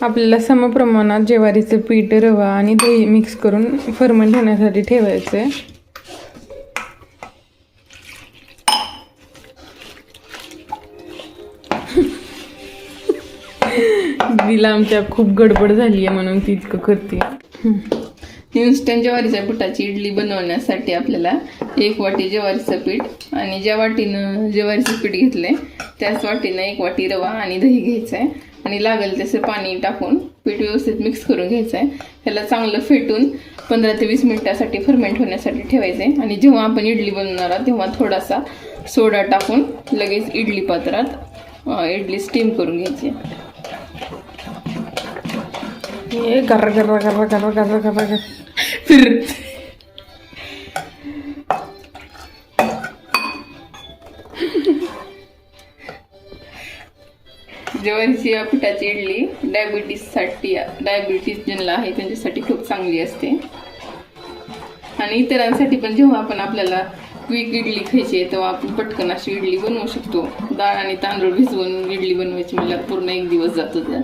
आपल्याला समप्रमाणात ज्वारीचं पीठ रवा आणि दही मिक्स करून फर्मंट होण्यासाठी ठेवायचं आहे दिला आमच्या खूप गडबड झाली आहे म्हणून ती इतकं करते. इन्स्टंट ज्वारीच्या पिठाची इडली बनवण्यासाठी आपल्याला एक वाटी ज्वारीचं पीठ आणि ज्या वाटीनं ज्वारीचं पीठ घेतलंय त्याच वाटीनं एक वाटी रवा आणि दही घ्यायचं आहे आणि लागेल तसे पाणी टाकून पीठ व्यवस्थित मिक्स करून घ्यायचं आहे त्याला चांगलं फेटून पंधरा ते वीस मिनिटासाठी फर्मेंट होण्यासाठी ठेवायचं आहे आणि जेव्हा आपण इडली बनवणार आहोत तेव्हा थोडासा सोडा टाकून लगेच इडली पात्रात इडली स्टीम करून घ्यायची. हे गर्र गर्र गर्र गर्र गर्र फिर जवळची या पिठाची इडली डायबिटीससाठी डायबिटीज ज्यांना आहे त्यांच्यासाठी खूप चांगली असते. आणि इतरांसाठी पण जेव्हा आपण आपल्याला क्विक इडली खायची आहे तेव्हा आपण पटकन अशी इडली बनवू शकतो. डाळ आणि तांदूळ भिजवून इडली बनवायची मला पूर्ण एक दिवस जातो त्यात.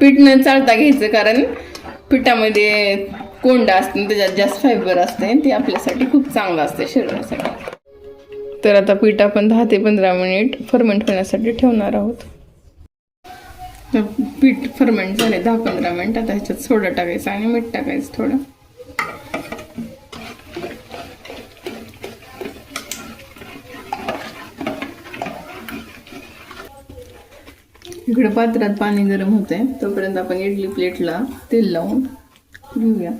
पीठ न चालता घ्यायचं कारण पिठामध्ये कोंडा असते त्याच्यात जास्त फायबर असते ते आपल्यासाठी खूप चांगलं असते शरीरासाठी. तर आता पीठ आपण दहा ते पंधरा मिनिट फर्मेंट होण्यासाठी ठेवणार आहोत. तर पीठ फर्मेंट झाले दहा पंधरा मिनिट. आता ह्याच्यात सोडा टाकायचा आणि मीठ टाकायचं थोडं. इकडं पात्रात पाणी गरम होते तोपर्यंत आपण इडली प्लेटला तेल लावून घेऊया.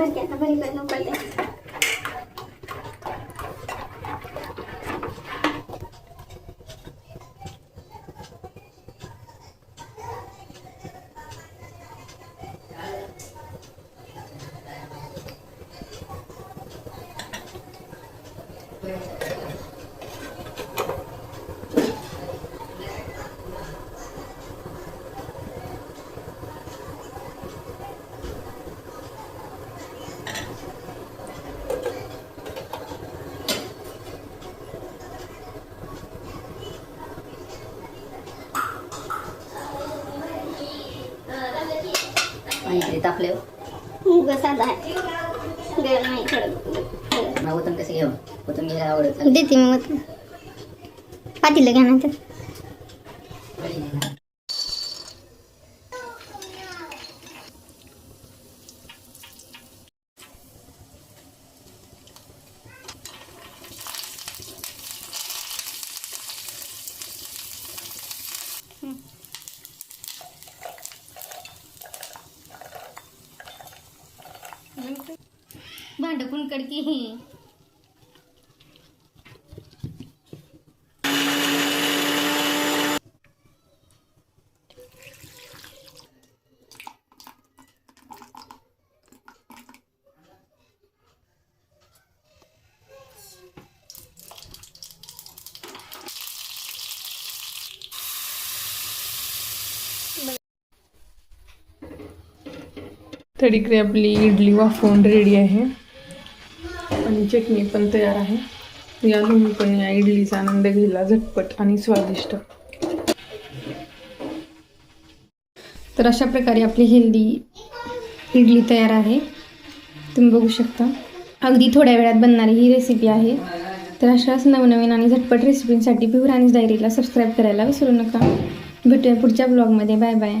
भरते आता भरी पण नको आणि ते तापले. उगा साधा आहे. गरम नाही थोडं मग कसं घेऊन ओतून घ्यायला आवडत देते मी मग पातीला घ्या नंतर भांड कुन करके ही? तर इकडे आपली इडली वाफवून रेडी आहे. आणि चटणी पण तयार आहे. या तुम्ही पण या इडलीचा आनंद घ्यायला झटपट आणि स्वादिष्ट. तर अशा प्रकारे आपली हेल्दी इडली तयार आहे. तुम्ही बघू शकता. अगदी थोड्या वेळात बनणारी ही रेसिपी आहे. तर अशाच नवनवीन आणि झटपट रेसिपींसाठी पिवरानीस डायरीला सबस्क्राईब करायला विसरू नका. भेटूया पुढच्या ब्लॉगमध्ये बाय बाय